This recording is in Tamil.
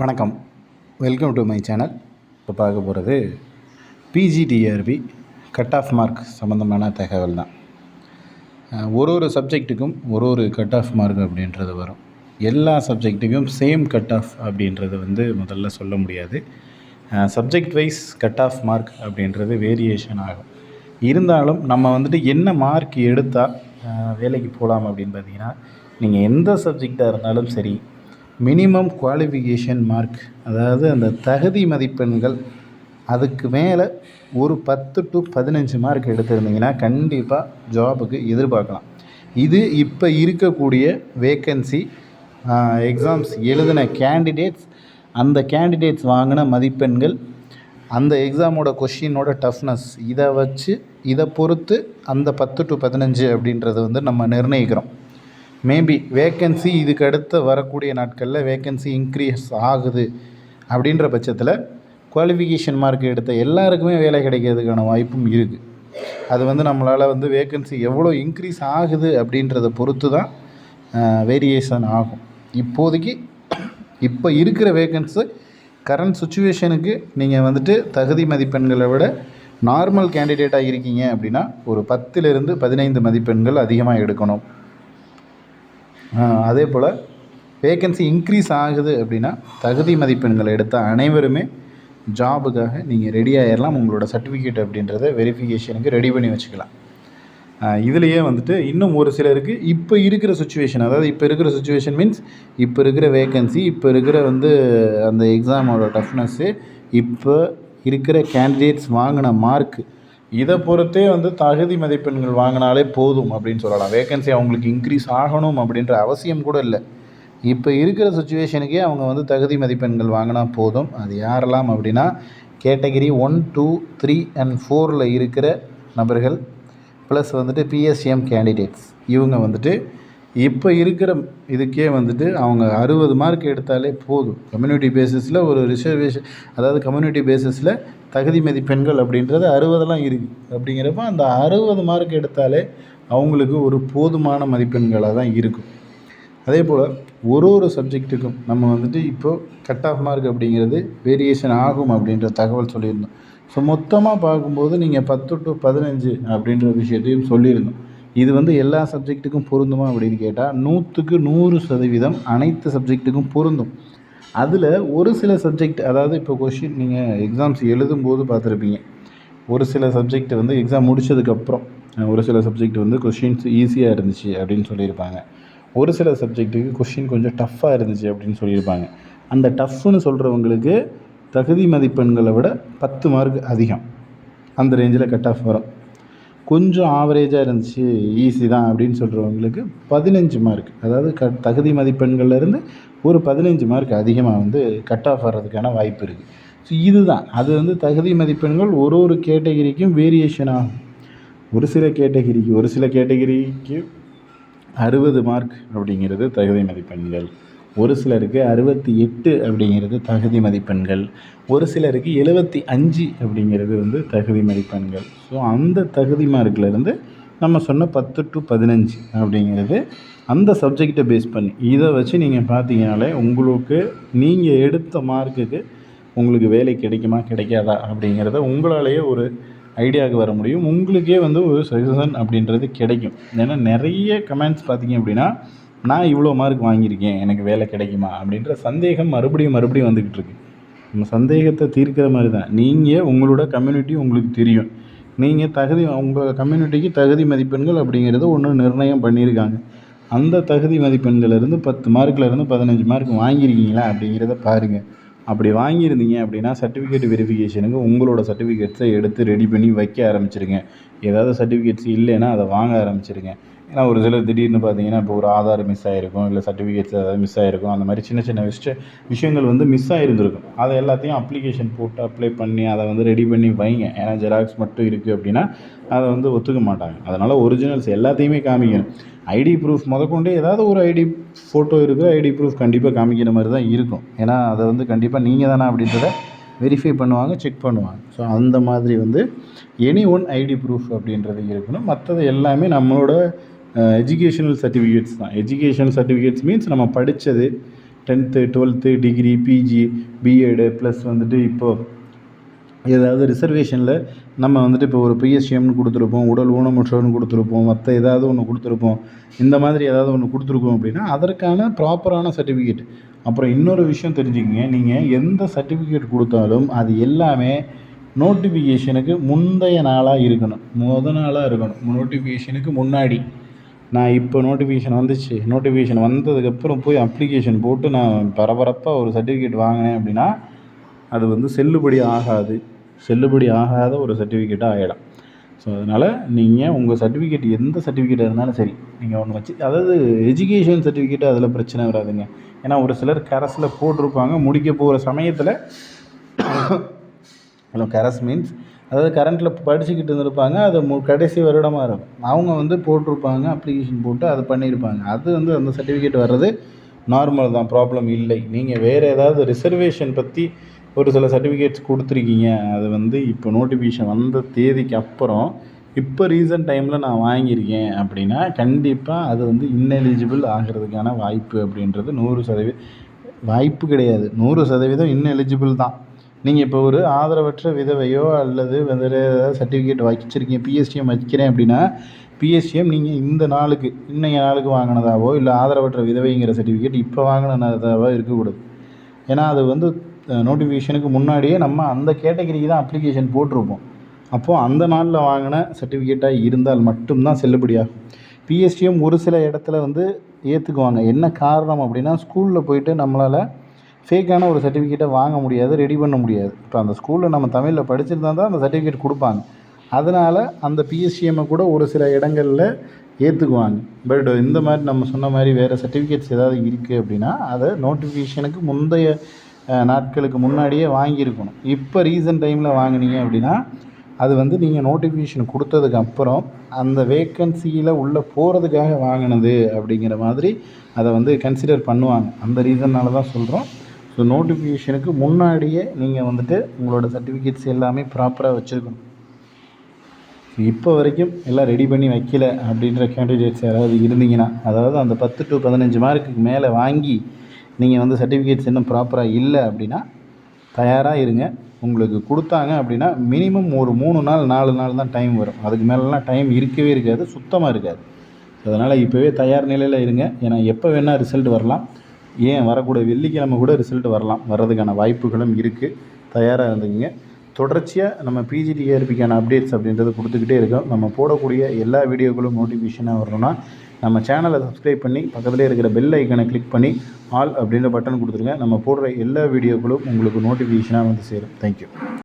வணக்கம். வெல்கம் டு மை சேனல் இப்போ பார்க்க போகிறது பிஜிடிஆர்பி கட் ஆஃப் மார்க் சம்மந்தமான தகவல் தான். ஒரு ஒரு சப்ஜெக்ட்டுக்கும் ஒரு ஒரு கட் ஆஃப் மார்க் அப்படின்றது வரும். எல்லா சப்ஜெக்ட்டுக்கும் சேம் கட் ஆஃப் அப்படின்றது வந்து முதல்ல சொல்ல முடியாது. Subject wise cut off mark அப்படின்றது வேரியேஷன் ஆகும். இருந்தாலும் நம்ம வந்துட்டு என்ன மார்க் எடுத்தால் வேலைக்கு போகலாம் அப்படின்னு பார்த்தீங்கன்னா நீங்கள் எந்த சப்ஜெக்டாக இருந்தாலும் சரி மினிமம் குவாலிஃபிகேஷன் மார்க் அதாவது அந்த தகுதி மதிப்பெண்கள் அதுக்கு மேலே ஒரு பத்து டு பதினஞ்சு மார்க் எடுத்திருந்தீங்கன்னா கண்டிப்பாக ஜாபுக்கு எதிர்பார்க்கலாம். இது இப்போ இருக்கக்கூடிய வேக்கன்சி எக்ஸாம்ஸ் எழுதின கேண்டிடேட்ஸ் அந்த கேண்டிடேட்ஸ் வாங்கின மதிப்பெண்கள் அந்த எக்ஸாமோட கொஷினோட டஃப்னஸ் இதை வச்சு இதை பொறுத்து அந்த பத்து டு பதினஞ்சு அப்படின்றத வந்து நம்ம நிர்ணயிக்கிறோம். மேபி வேக்கன்சி இதுக்கு அடுத்து வரக்கூடிய நாட்களில் வேக்கன்சி இன்க்ரீஸ் ஆகுது. அப்படின்ற பட்சத்தில் குவாலிஃபிகேஷன் மார்க் எடுத்த எல்லாருக்குமே வேலை கிடைக்கிறதுக்கான வாய்ப்பும் இருக்குது அது வந்து நம்மளால் வந்து வேக்கன்சி எவ்வளோ இன்க்ரீஸ் ஆகுது அப்படின்றத பொறுத்து தான் வேரியேஷன் ஆகும். இப்போதைக்கு இப்போ இருக்கிற வேக்கன்ஸு கரண்ட் சுச்சுவேஷனுக்கு நீங்கள் வந்துட்டு தகுதி மதிப்பெண்களை விட நார்மல் கேண்டிடேட்டாக இருக்கீங்க அப்படின்னா ஒரு பத்துலேருந்து பதினைந்து மதிப்பெண்கள் அதிகமாக எடுக்கணும். அதே போல் வேக்கன்சி இன்க்ரீஸ் ஆகுது அப்படின்னா தகுதி மதிப்பெண்களை எடுத்த அனைவருமே ஜாபுக்காக நீங்கள் ரெடி ஆகிடலாம் உங்களோட சர்டிஃபிகேட் அப்படின்றத வெரிஃபிகேஷனுக்கு ரெடி பண்ணி வச்சுக்கலாம். இதுலேயே வந்துட்டு இன்னும் ஒரு சிலருக்கு இப்போ இருக்கிற சுச்சுவேஷன் அதாவது இப்போ இருக்கிற சுச்சுவேஷன் மீன்ஸ் இப்போ இருக்கிற வேக்கன்சி இப்போ இருக்கிற வந்து அந்த எக்ஸாமோட டஃப்னஸ்ஸு இப்போ இருக்கிற கேண்டிடேட்ஸ் வாங்கின மார்க்கு இதை பொறுத்தே வந்து தகுதி மதிப்பெண்கள் வாங்கினாலே போதும் அப்படின்னு சொல்லலாம். வேகன்சி அவங்களுக்கு இன்க்ரீஸ் ஆகணும் அப்படின்ற அவசியம் கூட இல்லை. இப்போ இருக்கிற சுச்சுவேஷனுக்கே அவங்க வந்து தகுதி மதிப்பெண்கள் வாங்கினா போதும். அது யாரெல்லாம் அப்படின்னா category one two three and ஃபோரில் இருக்கிற நபர்கள் ப்ளஸ் வந்துட்டு பிஎஸ்சிஎம் கேண்டிடேட்ஸ் இவங்க வந்துட்டு இப்போ இருக்கிற இதுக்கே வந்துட்டு அவங்க அறுபது மார்க் எடுத்தாலே போதும். கம்யூனிட்டி பேசிஸில் ஒரு ரிசர்வேஷன் அதாவது கம்யூனிட்டி பேசிஸில் தகுதி மதிப்பெண்கள் அப்படின்றது அறுபதெல்லாம் இருக்குது அப்படிங்கிறப்ப அந்த அறுபது மார்க் எடுத்தாலே அவங்களுக்கு ஒரு போதுமான மதிப்பெண்களாக தான் இருக்கும். அதே போல் ஒரு ஒரு சப்ஜெக்ட்டுக்கும் நம்ம வந்துட்டு இப்போது கட் ஆஃப் மார்க் அப்படிங்கிறது வேரியேஷன் ஆகும் அப்படின்ற தகவல் சொல்லியிருந்தோம். ஸோ மொத்தமாக பார்க்கும்போது நீங்கள் பத்து டு பதினஞ்சு அப்படின்ற விஷயத்தையும் சொல்லியிருந்தோம். இது வந்து எல்லா சப்ஜெக்ட்டுக்கும் பொருந்துமா அப்படின்னு கேட்டால் நூற்றுக்கு நூறு சதவீதம் அனைத்து சப்ஜெக்ட்டுக்கும் பொருந்தும். அதில் ஒரு சில சப்ஜெக்ட் அதாவது இப்போ கொஷின் நீங்கள் எக்ஸாம்ஸ் எழுதும்போது பார்த்துருப்பீங்க. ஒரு சில சப்ஜெக்ட் வந்து எக்ஸாம் முடிச்சதுக்கப்புறம் ஒரு சில சப்ஜெக்ட் வந்து கொஷின்ஸ் ஈஸியாக இருந்துச்சு அப்படின்னு சொல்லியிருப்பாங்க. ஒரு சில சப்ஜெக்ட்டுக்கு கொஷின் கொஞ்சம் டஃப்பாக இருந்துச்சு அப்படின்னு சொல்லியிருப்பாங்க. அந்த டஃப்னு சொல்கிறவங்களுக்கு தகுதி மதிப்பெண்களை விட பத்து மார்க் அதிகம். அந்த ரேஞ்சில் கட் ஆஃப் வரும். கொஞ்சம் ஆவரேஜாக இருந்துச்சு ஈஸி தான் அப்படின்னு சொல்கிறவங்களுக்கு பதினஞ்சு மார்க் அதாவது க தகுதி மதிப்பெண்கள்லேருந்து ஒரு பதினஞ்சு மார்க் அதிகமாக வந்து கட் ஆஃப் வர்றதுக்கான வாய்ப்பு இருக்குது ஸோ இதுதான். அது வந்து தகுதி மதிப்பெண்கள் ஒரு ஒரு கேட்டகிரிக்கும் வேரியேஷன் ஆகும். ஒரு சில கேட்டகிரிக்கு ஒரு சில கேட்டகிரிக்கு அறுபது மார்க் அப்படிங்கிறது தகுதி மதிப்பெண்கள். ஒரு சிலருக்கு அறுபத்தி எட்டு அப்படிங்கிறது தகுதி மதிப்பெண்கள் ஒரு சிலருக்கு எழுபத்தி அஞ்சு அப்படிங்கிறது வந்து தகுதி மதிப்பெண்கள். ஸோ அந்த தகுதி மார்க்லேருந்து நம்ம சொன்ன பத்து டு பதினஞ்சு அப்படிங்கிறது அந்த சப்ஜெக்டை பேஸ் பண்ணி இதை வச்சு நீங்கள் பார்த்தீங்கனாலே உங்களுக்கு நீங்கள் எடுத்த மார்க்குக்கு உங்களுக்கு வேலை கிடைக்குமா கிடைக்காதா அப்படிங்கிறத உங்களாலேயே ஒரு ஐடியாவுக்கு வர முடியும். உங்களுக்கே வந்து ஒரு சஜஷன் அப்படின்றது கிடைக்கும். ஏன்னா நிறைய கமெண்ட்ஸ் பார்த்தீங்க அப்படின்னா நான் இவ்வளோ மார்க் வாங்கியிருக்கேன் எனக்கு வேலை கிடைக்குமா? அப்படின்ற சந்தேகம் மறுபடியும் மறுபடியும் வந்துக்கிட்டு இருக்கு. நம்ம சந்தேகத்தை தீர்க்கிற மாதிரி தான். நீங்கள் உங்களோட கம்யூனிட்டி உங்களுக்கு தெரியும். நீங்கள் தகுதி உங்கள் கம்யூனிட்டிக்கு தகுதி மதிப்பெண்கள் அப்படிங்கிறத ஒன்று நிர்ணயம் பண்ணியிருக்காங்க. அந்த தகுதி மதிப்பெண்கள்லேருந்து பத்து மார்க்லேருந்து பதினஞ்சு மார்க் வாங்கியிருக்கீங்களா அப்படிங்கிறத பாருங்கள் அப்படி வாங்கியிருந்தீங்க அப்படின்னா சர்டிஃபிகேட் வெரிஃபிகேஷனுக்கு உங்களோட சர்டிஃபிகேட்ஸை எடுத்து ரெடி பண்ணி வைக்க ஆரம்பிச்சிருங்க. ஏதாவது சர்டிஃபிகேட்ஸ் இல்லைன்னா அதை வாங்க ஆரம்பிச்சிருங்க. ஏன்னா ஒரு சிலர் திடீர்னு பார்த்தீங்கன்னா இப்போ ஒரு ஆதார் மிஸ் ஆகிருக்கும் இல்லை சர்டிஃபிகேட்ஸ் ஏதாவது மிஸ் ஆகிருக்கும் அந்த மாதிரி சின்ன சின்ன விஷய விஷயங்கள் வந்து மிஸ் ஆகிருந்திருக்கும் அதை எல்லாத்தையும் அப்ளிகேஷன் போட்டு அப்ளை பண்ணி அதை வந்து ரெடி பண்ணி வைங்க. ஏன்னா ஜெராக்ஸ் மட்டும் இருக்குது அப்படின்னா அதை வந்து ஒத்துக்க மாட்டாங்க. அதனால் ஒரிஜினல்ஸ் எல்லாத்தையுமே காமிக்கணும். ஐடி ப்ரூஃப் முதற்கொண்டு ஏதாவது ஒரு ஐடி ஃபோட்டோ இருக்குது ஐடி ப்ரூஃப் கண்டிப்பாக காமிக்கிற மாதிரி தான் இருக்கும். ஏன்னா அதை வந்து கண்டிப்பாக நீங்கள் தானே அப்படின்றத வெரிஃபை பண்ணுவாங்க செக் பண்ணுவாங்க. ஸோ அந்த மாதிரி வந்து எனி ஒன் ஐடி ப்ரூஃப் அப்படின்றது இருக்கணும். மற்றது எல்லாமே நம்மளோட Uh, எஜுகேஷனல் சர்டிஃபிகேட்ஸ் தான். எஜுகேஷனல் சர்டிஃபிகேட்ஸ் மீன்ஸ் நம்ம படித்தது tenth twelfth degree P G B Ed plus வந்துட்டு இப்போது ஏதாவது ரிசர்வேஷனில் நம்ம வந்துட்டு இப்போ ஒரு பிஎஸ்சிஎம்னு கொடுத்துருப்போம் உடல் ஊனமுற்றோர்னு கொடுத்துருப்போம் மற்ற ஏதாவது ஒன்று கொடுத்துருப்போம் இந்த மாதிரி ஏதாவது ஒன்று கொடுத்துருக்கோம் அப்படின்னா அதற்கான ப்ராப்பரான சர்டிஃபிகேட் அப்புறம் இன்னொரு விஷயம் தெரிஞ்சுக்கங்க. நீங்கள் எந்த சர்டிஃபிகேட் கொடுத்தாலும் அது எல்லாமே நோட்டிஃபிகேஷனுக்கு முந்தைய நாளாக இருக்கணும். முத நாளாக இருக்கணும். நோட்டிஃபிகேஷனுக்கு முன்னாடி. நான் இப்போ நோட்டிஃபிகேஷன் வந்துச்சு. நோட்டிஃபிகேஷன் வந்ததுக்கப்புறம் போய் அப்ளிகேஷன் போட்டு நான் பரபரப்பாக ஒரு சர்டிஃபிகேட் வாங்கினேன் அப்படின்னா அது வந்து செல்லுபடி ஆகாது. செல்லுபடி ஆகாத ஒரு சர்டிஃபிகேட்டாக ஆகிடும் ஸோ அதனால் நீங்கள் உங்கள் சர்டிஃபிகேட் எந்த சர்டிஃபிகேட் இருந்தாலும் சரி நீங்கள் ஒன்று வச்சு அதாவது எஜுகேஷன் சர்டிஃபிகேட் அதில் பிரச்சனை வராதுங்க. ஏன்னா ஒரு சிலர் கரஸில் போட்டிருப்பாங்க முடிக்க போகிற சமயத்தில் ஹலோ கரஸ் மீன்ஸ் அதாவது கரண்ட்டில் படிச்சுக்கிட்டு இருந்திருப்பாங்க அது மு கடைசி வருடமாக இருக்கும். அவங்க வந்து போட்டிருப்பாங்க அப்ளிகேஷன் போட்டு அது பண்ணியிருப்பாங்க. அது வந்து அந்த சர்டிஃபிகேட் வர்றது நார்மல் தான் ப்ராப்ளம் இல்லை. நீங்கள் வேறு ஏதாவது ரிசர்வேஷன் பற்றி ஒரு சில சர்டிஃபிகேட்ஸ் கொடுத்துருக்கீங்க அது வந்து இப்போ நோட்டிஃபிகேஷன் வந்த தேதிக்கு அப்புறம் இப்போ ரீசன்ட் டைமில் நான் வாங்கியிருக்கேன் அப்படின்னா கண்டிப்பாக அது வந்து இன்னெலிஜிபிள் ஆகிறதுக்கான வாய்ப்பு அப்படின்றது நூறு சதவீதம் வாய்ப்பு கிடையாது. நூறு சதவீதம் இன்னெலிஜிபிள் தான். நீங்கள் இப்போ ஒரு ஆதரவற்ற விதவையோ அல்லது வேறு ஏதாவது சர்டிஃபிகேட் வச்சிருக்கீங்க பிஎஸ்டிஎம் வைக்கிறேன் அப்படின்னா பிஎஸ்டிஎம் நீங்கள் இந்த நாளுக்கு இன்றைய நாளுக்கு வாங்கினதாவோ இல்லை ஆதரவற்ற விதவைங்கிற சர்டிஃபிகேட் இப்போ வாங்கினதாவோ இருக்கக்கூடாது. ஏன்னா அது வந்து நோட்டிஃபிகேஷனுக்கு முன்னாடியே நம்ம அந்த கேட்டகரிக்கு தான் அப்ளிகேஷன் போட்டிருப்போம். அப்போது அந்த நாளில் வாங்கின சர்டிஃபிகேட்டாக இருந்தால் மட்டும்தான் செல்லுபடியாகும் பிஎஸ்டிஎம் ஒரு சில இடத்துல வந்து ஏற்றுக்குவாங்க என்ன காரணம் அப்படின்னா ஸ்கூலில் போயிட்டு நம்மளால் ஃபேக்கான ஒரு சர்டிஃபிகேட்டை வாங்க முடியாது ரெடி பண்ண முடியாது. இப்போ அந்த ஸ்கூலில் நம்ம தமிழில் படிச்சிருந்தா தான் அந்த சர்டிஃபிகேட் கொடுப்பாங்க. அதனால் அந்த பிஎஸ்சிஎம்மை கூட ஒரு சில இடங்களில் ஏற்றுக்குவாங்க பட் இந்த மாதிரி நம்ம சொன்ன மாதிரி வேறு சர்டிஃபிகேட்ஸ் ஏதாவது இருக்குது அப்படின்னா அதை நோட்டிஃபிகேஷனுக்கு முந்தைய நாட்களுக்கு முன்னாடியே வாங்கியிருக்கணும். இப்போ ரீசன்ட் டைமில் வாங்கினீங்க அப்படின்னா அது வந்து நீங்கள் நோட்டிஃபிகேஷன் கொடுத்ததுக்கு அப்புறம் அந்த வேக்கன்சியில் உள்ளே போகிறதுக்காக வாங்கினது அப்படிங்கிற மாதிரி அதை வந்து கன்சிடர் பண்ணுவாங்க. அந்த ரீசன்னால் தான் சொல்கிறோம் ஸோ நோட்டிஃபிகேஷனுக்கு முன்னாடியே நீங்கள் வந்துட்டு உங்களோட சர்டிஃபிகேட்ஸ் எல்லாமே ப்ராப்பராக வச்சுருக்கணும். இப்போ வரைக்கும் எல்லாம் ரெடி பண்ணி வைக்கல அப்படின்ற கேண்டிடேட்ஸ் யாராவது இருந்தீங்கன்னா அதாவது அந்த பத்து டு பதினஞ்சு மார்க்குக்கு மேலே வாங்கி நீங்கள் வந்து சர்டிஃபிகேட்ஸ் இன்னும் ப்ராப்பராக இல்லை அப்படின்னா தயாராக இருங்க. உங்களுக்கு கொடுத்தாங்க அப்படின்னா மினிமம் ஒரு மூணு நாள் நாலு நாள் தான் டைம் வரும். அதுக்கு மேலெலாம் டைம் இருக்கவே இருக்காது சுத்தமாக இருக்காது. அதனால் இப்போவே தயார் நிலையில் இருங்க. ஏன்னா எப்போ வேணால் ரிசல்ட் வரலாம். ஏன் வரக்கூடிய வெள்ளிக்கிழமை கூட ரிசல்ட் வரலாம். வர்றதுக்கான வாய்ப்புகளும் இருக்குது தயாராக இருந்துங்க. தொடர்ச்சியாக நம்ம பிஜிடிஆர்பிக்கான அப்டேட்ஸ் அப்படின்றது கொடுத்துக்கிட்டே இருக்கோம். நம்ம போடக்கூடிய எல்லா வீடியோக்களும் நோட்டிஃபிகேஷனாக வரணும்னா நம்ம சேனலை சப்ஸ்கிரைப் பண்ணி பக்கத்துலேயே இருக்கிற பெல் ஐக்கனை கிளிக் பண்ணி ஆல் அப்படின்ற பட்டன் கொடுத்துருங்க. நம்ம போடுற எல்லா வீடியோக்களும் உங்களுக்கு நோட்டிஃபிகேஷனாக வந்து சேரும். தேங்க்யூ